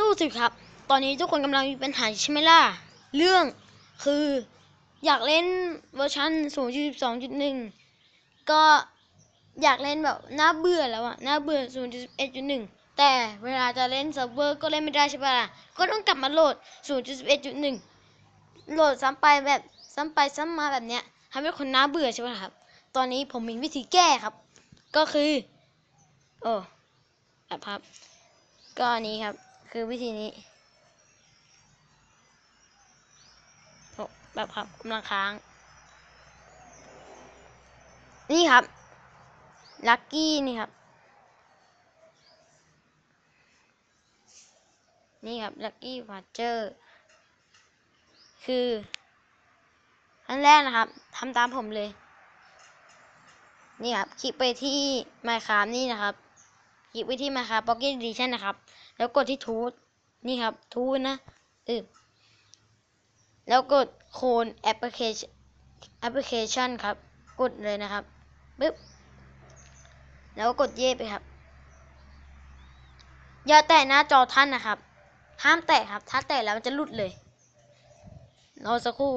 รู้สิครับ ตอนนี้ทุกคนกำลังมีปัญหายใช่ไหมล่ะ เรื่องคืออยากเล่นเวอร์ชัน0.12.1 ก็อยากเล่นแบบน่าเบื่อแล้วอะน่าเบื่อ 0.11.1 แต่เวลาจะเล่นเซิร์ฟเวอร์ก็เล่นไม่ได้ใช่ปะล่ะ ก็ต้องกลับมาโหลด 0.11.1 โหลดซ้ำไปแบบซ้ำไปซ้ำมาแบบเนี้ยทำให้คนน่าเบื่อใช่ไหมล่ะครับ ตอนนี้ผมมีวิธีแก้ครับ ก็คือ โอ้แบบครับ ก็นนี้ครับ คือวิธีนี้โแบบครับกำลังค้าง นี่ครับ ลักกี้นี่ครับ นี่ครับ ลักกี้วาเจอร์ คืออันแรกนะครับทำตามผมเลย นี่ครับ คลิกไปที่ Minecraft นี่นะครับ คลิกไปที่ Minecraft Pocket Edition นะครับ แล้วกดที่ทูตนี่ครับทูตนะเออแล้วกดโคนแอปพลิเคชันแอปพลิเคชันครับ กดเลยนะครับปึ๊บแล้วก็กดเย่ไปครับ อย่าแตะหน้าจอท่านนะครับ ห้ามแตะครับ ถ้าแตะแล้วมันจะหลุดเลย รอสักครู่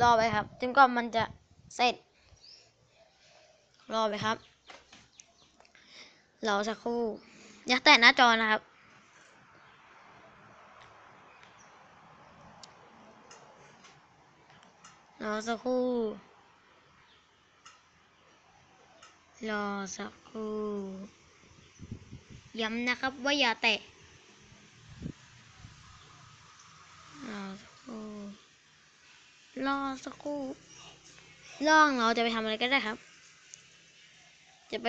รอไปครับจนกว่ามันจะเสร็จ รอไปครับ รอสักครู่ อย่าแตะหน้าจอนะครับ รอสักครู่ รอสักครู่ ย้ำนะครับว่าอย่าแตะ รอสักครู่ รอสักครู่ล่องเราจะไปทำอะไรก็ได้ครับ จะไป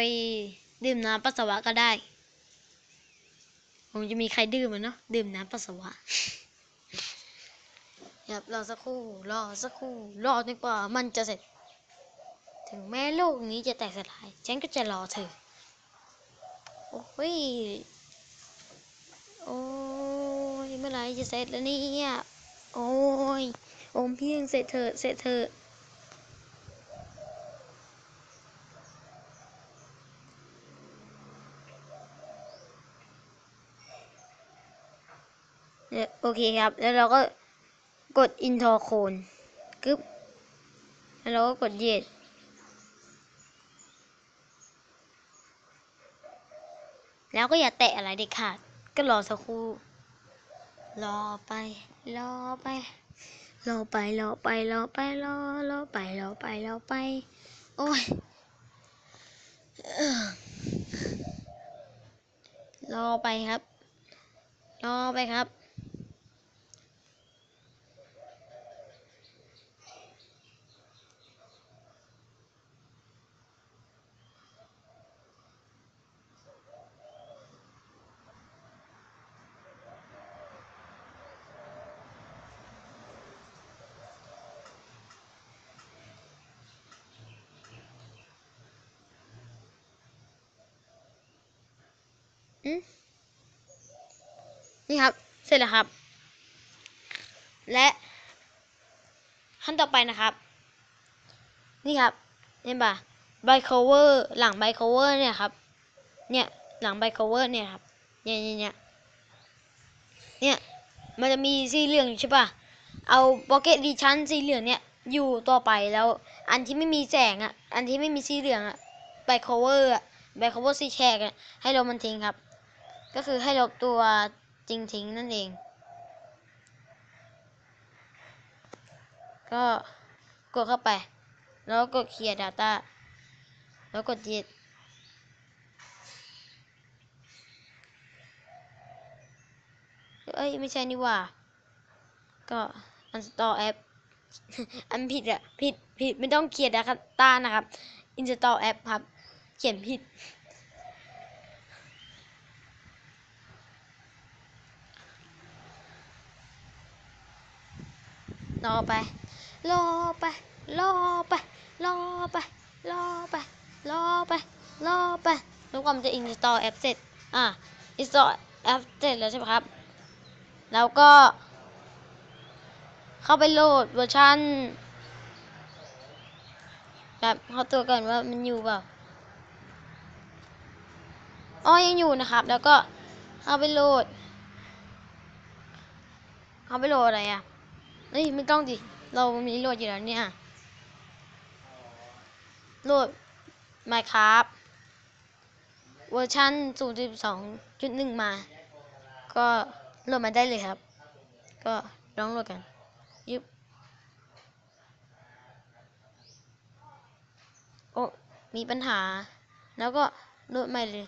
ดื่มน้ำปัสสาวะก็ได้ผมจะมีใครดื่มมันเนาะดื่มน้ำปัสสาวะครับรอสักครู่รอสักครู่รอจนกว่ามันจะเสร็จ ถึงแม้โลกนี้จะแตกสลายฉันก็จะรอเธอโอ้ยโอ้ยเมื่อไรจะเสร็จแล้วเนี่ยโอ้ยอมเพียงเสร็จเถอะเสร็จเถอะ เนี่ย โอเคครับ แล้วเราก็กด intro cone กึ๊บแล้วเราก็กด yes แล้วก็อย่าแตะอะไรเด็ดขาด ก็รอสักครู่ รอไป รอไป รอไป รอไป รอไป รอ รอไป รอไป รอไป โอ้ยรอไปครับ รอไปครับ นี่ครับ เสร็จแล้วครับ และขั้นต่อไปนะครับ นี่ครับเห็นปะใบ cover หลังใบ cover เนี่ยครับ เนี่ยหลังใบ cover เนี่ยครับ เนี่ยเนี่ยเนี่ยเนี่ยมันจะมีสีเหลืองอยู่ใช่ปะเอา pocket edition สีเหลืองเนี่ยอยู่ต่อไปแล้ว อันที่ไม่มีแสงอะ อันที่ไม่มีสีเหลืองอะใบ cover อะใบ cover สีแฉกอะให้ลบมันทิ้งครับ ก็คือให้ลบตัวจริงทิ้งนั่นเอง ก็กดเข้าไป แล้วกดเคลียร์ Data แล้วกด Yes เอ้ย ไม่ใช่นี่ว่า ก็ uninstall app อันผิดอะผิดผิดไม่ต้องเคลียร์ Data นะครับ install app ครับ เขียนผิด รอไป รอไป รอไป รอไป รอไป รอไป รอไปแล้วความนจะ install app เสร็จ อะ install app เสร็จแล้วใช่ไหมครับ แล้วก็ เข้าไปโหลดเวอร์ชันแบบเขาตัวก่อนว่ามันอยู่เปล่าอ๋อยังอยู่นะครับ แล้วก็เอาไปโหลดเอาไปโหลดอะไรอะ เอ้ยไม่ต้องดิ เรามีโหลดอยู่แล้วเนี่ยโหลด Minecraft เวอร์ชัน0.12.1 มา ก็โหลดมาได้เลยครับ ก็ลองโหลดกันยึบโอ้มีปัญหา แล้วก็โหลดใหม่เลย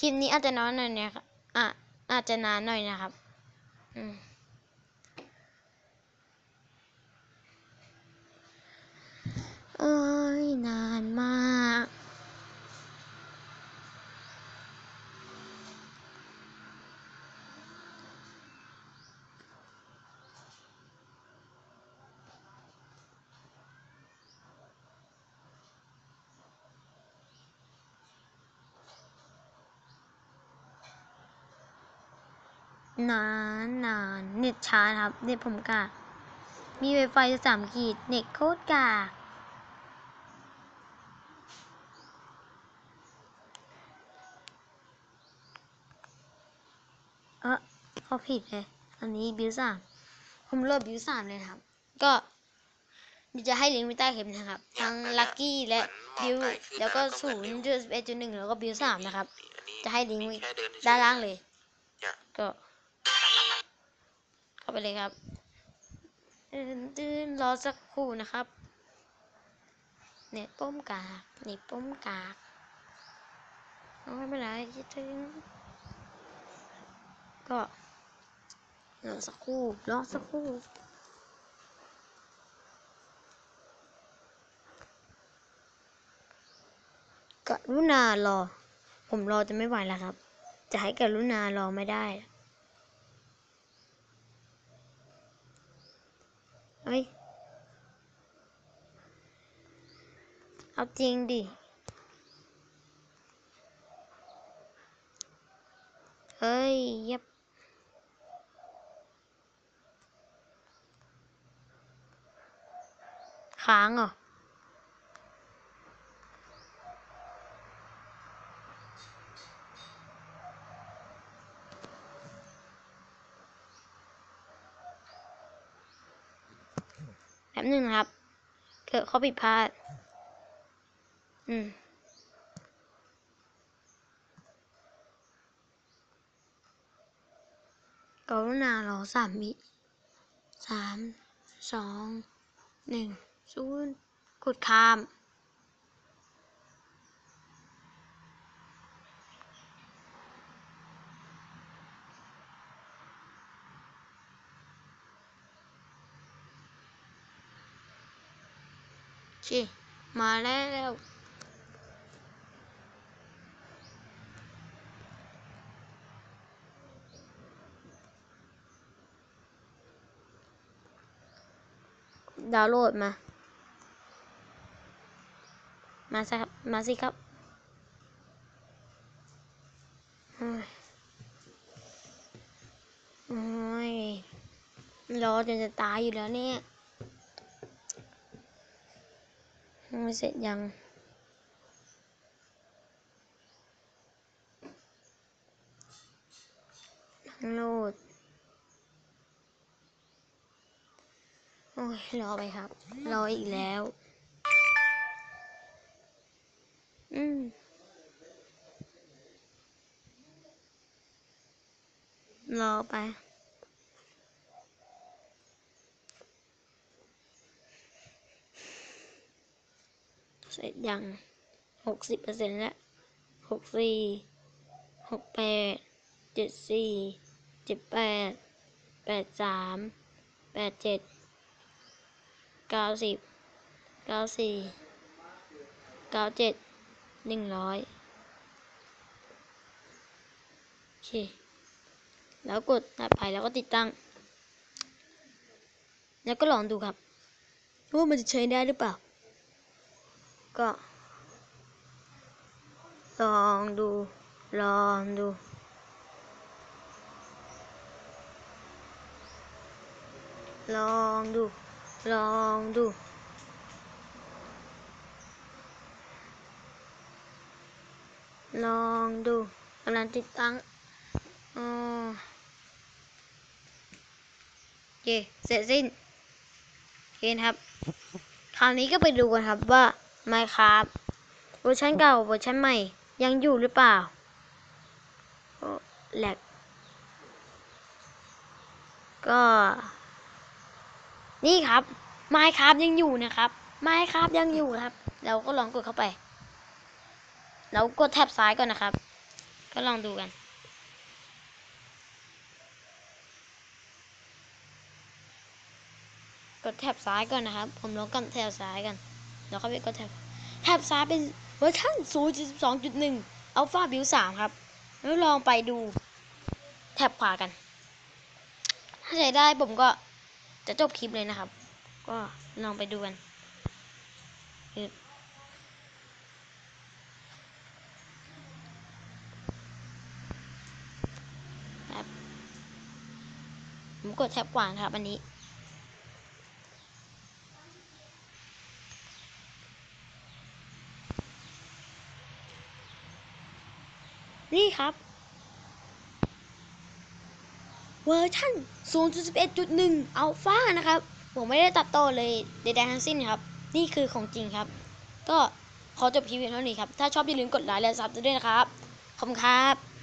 คลิปนี้อาจจะนานหน่อยนี่ยครับอะอาจจะนานหน่อยนะครับ อืม อ้ยนานมาก นานนานเน็ตช้านะครับ เน็ตผมกากมีไวไฟสามขีด เน็ตโคตรกาก เออเขาผิดเลย อันนี้บิวสามผมโหลดบิวสามเลยครับ ก็เดี๋ยวจะให้ลิงก์ไว้ใต้คลิปนะครับ ทั้งลัคกี้และบิวแล้วก็ศูนย์จุดเอ็ดจุดหนึ่งแล้วก็บิวสามนะครับ จะให้ลิงก์ไว้ด้านล่างเลย ก็ เข้าไปเลยครับตื่นรอสักครู่นะครับเน็ตป้มกากเน็ตป้มกากเอาไม่เป็นไรคิดถึง ก็รอสักครู่รอสักครู่กรุณารอ ผมรอจะไม่ไหวแล้วครับ จะให้กรุณารอไม่ได้เฮ้ย เอาจริงดิ เฮ้ย ยับ ค้างเหรอแป๊บหนึ่งนะครับ เกิดเข้อผิดพลาด อืม กรุณารอสามวิสาม สอง หนึ่ง ศูนย์กดข้ามโอเคมาแล้วดาวน์โหลดมา มาสิครับ มาสิครับโอ้ยรอจนจะตายอยู่แล้วเนี่ยไม่เสร็จยังดาวน์โหลด โอ้ย รอไปครับ รออีกแล้ว อืม รอไป เสร็จยังหกสิบเปอร์เซ็นต์แล้วหกสี่หกแปดเจ็ดสี่เจ็ดแปดแปดสามแปดเจ็ดเก้าสิบเก้าสี่เก้าเจ็ด หนึ่งร้อยโอเค แล้วกดถัดไปแล้วก็ติดตั้ง แล้วก็ลองดูครับว่ามันจะใช้ได้หรือเปล่า ก็ ลองดู ลองดูลองดู ลองดู ลองดูกำลังติดตั้งอ๋อโอเคเสร็จสิ้นโอเคนครับ คราวนี้ก็ไปดูกันครับว่า Minecraft เวอร์ชันเก่าเวอร์ชันใหม่ ยังอยู่หรือเปล่าโอแหลกก็ นี่ครับ Minecraft ยังอยู่นะครับ Minecraft ยังอยู่ครับ เราก็ลองกดเข้าไป เรากดแท็บซ้ายก่อนนะครับ ก็ลองดูกัน กดแท็บซ้ายก่อนนะครับ ผมลองกดแท็บซ้ายกันแล้วก็ไปกดแท็บแท็บซ้ายเป็นเวอร์ชัน0.12.1 Alpha Build 3 ครับ แล้วลองไปดูแท็บขวากัน ถ้าใช้ได้ผมก็จะจบคลิปเลยนะครับ ก็ลองไปดูกันอึ๊บครับ ผมกดแท็บขวาครับ อันนี้ นี่ครับ เวอร์ชัน0.11.1 อัลฟานะครับ ผมไม่ได้ตัดต่อเลยใดๆทั้งสิ้นครับ นี่คือของจริงครับ ก็ขอจบคลิปเพียงเท่านี้ครับ ถ้าชอบอย่าลืมกดไลค์และซับด้วยนะครับ ขอบคุณครับ